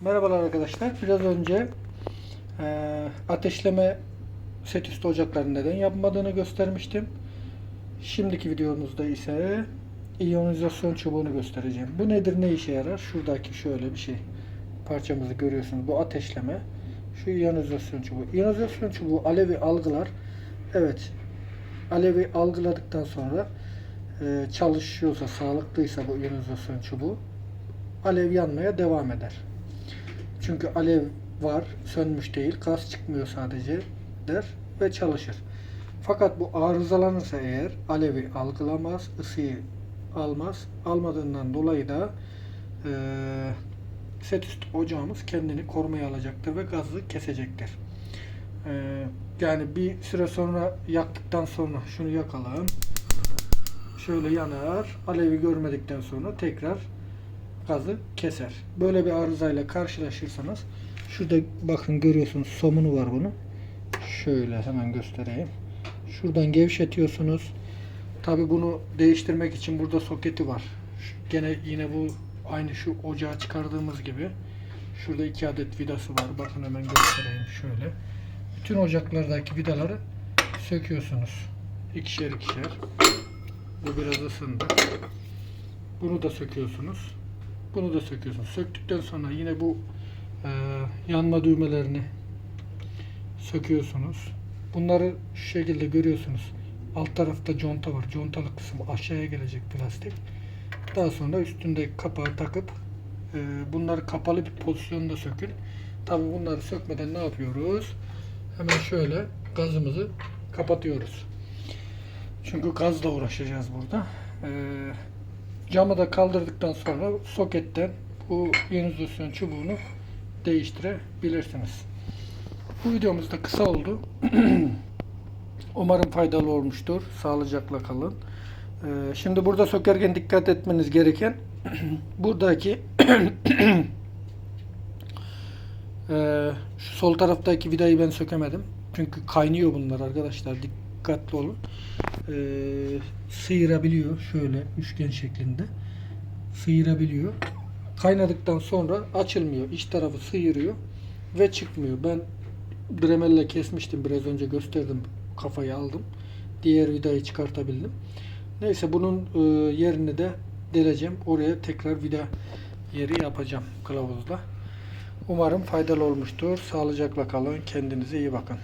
Merhabalar arkadaşlar. Biraz önce e, ateşleme set üstü ocakların neden yapmadığını göstermiştim. Şimdiki videomuzda ise iyonizasyon çubuğunu göstereceğim. Bu nedir, ne işe yarar? Şuradaki şöyle bir şey. Parçamızı görüyorsunuz. Bu ateşleme. Şu iyonizasyon çubuğu. İyonizasyon çubuğu alevi algılar. Evet. Alevi algıladıktan sonra e, çalışıyorsa, sağlıklıysa bu iyonizasyon çubuğu alev yanmaya devam eder. Çünkü alev var, sönmüş değil, gaz çıkmıyor sadece der ve çalışır. Fakat bu arızalanırsa eğer alevi algılamaz, ısıyı almaz. Almadığından dolayı da eee set üstü ocağımız kendini korumaya alacaktır ve gazı kesecektir. Eee, yani bir süre sonra yaktıktan sonra şunu yakalım. Şöyle yanar. Alevi görmedikten sonra tekrar gazı keser. Böyle bir arızayla karşılaşırsanız şurada bakın görüyorsunuz somunu var bunun. Şöyle hemen göstereyim. Şuradan gevşetiyorsunuz. Tabi bunu değiştirmek için burada soketi var. Gene yine bu aynı şu ocağı çıkardığımız gibi. Şurada iki adet vidası var. Bakın hemen göstereyim şöyle. Bütün ocaklardaki vidaları söküyorsunuz. İkişer ikişer. Bu biraz ısındı. Bunu da söküyorsunuz. Bunu da söküyorsunuz. Söktükten sonra yine bu e, yanma düğmelerini söküyorsunuz. Bunları şu şekilde görüyorsunuz. Alt tarafta conta var. Contalı kısmı aşağıya gelecek plastik. Daha sonra üstündeki kapağı takıp e, bunları kapalı bir pozisyonda sökün. Tabi bunları sökmeden ne yapıyoruz? Hemen şöyle gazımızı kapatıyoruz. Çünkü gazla uğraşacağız burada. E, camı da kaldırdıktan sonra soketten bu ionizasyon çubuğunu değiştirebilirsiniz. Bu videomuz da kısa oldu. Umarım faydalı olmuştur. Sağlıcakla kalın. Ee, şimdi burada sökerken dikkat etmeniz gereken buradaki Ee, şu sol taraftaki vidayı ben sökemedim. Çünkü kaynıyor bunlar arkadaşlar. Dikkatli olun. Ee, sıyırabiliyor şöyle üçgen şeklinde. Sıyırabiliyor. Kaynadıktan sonra açılmıyor. İç tarafı sıyırıyor ve çıkmıyor. Ben Dremelle kesmiştim biraz önce gösterdim. Kafayı aldım. Diğer vidayı çıkartabildim. Neyse bunun e, yerini de deleceğim. Oraya tekrar vida yeri yapacağım kılavuzda. Umarım faydalı olmuştur. Sağlıcakla kalın. Kendinize iyi bakın.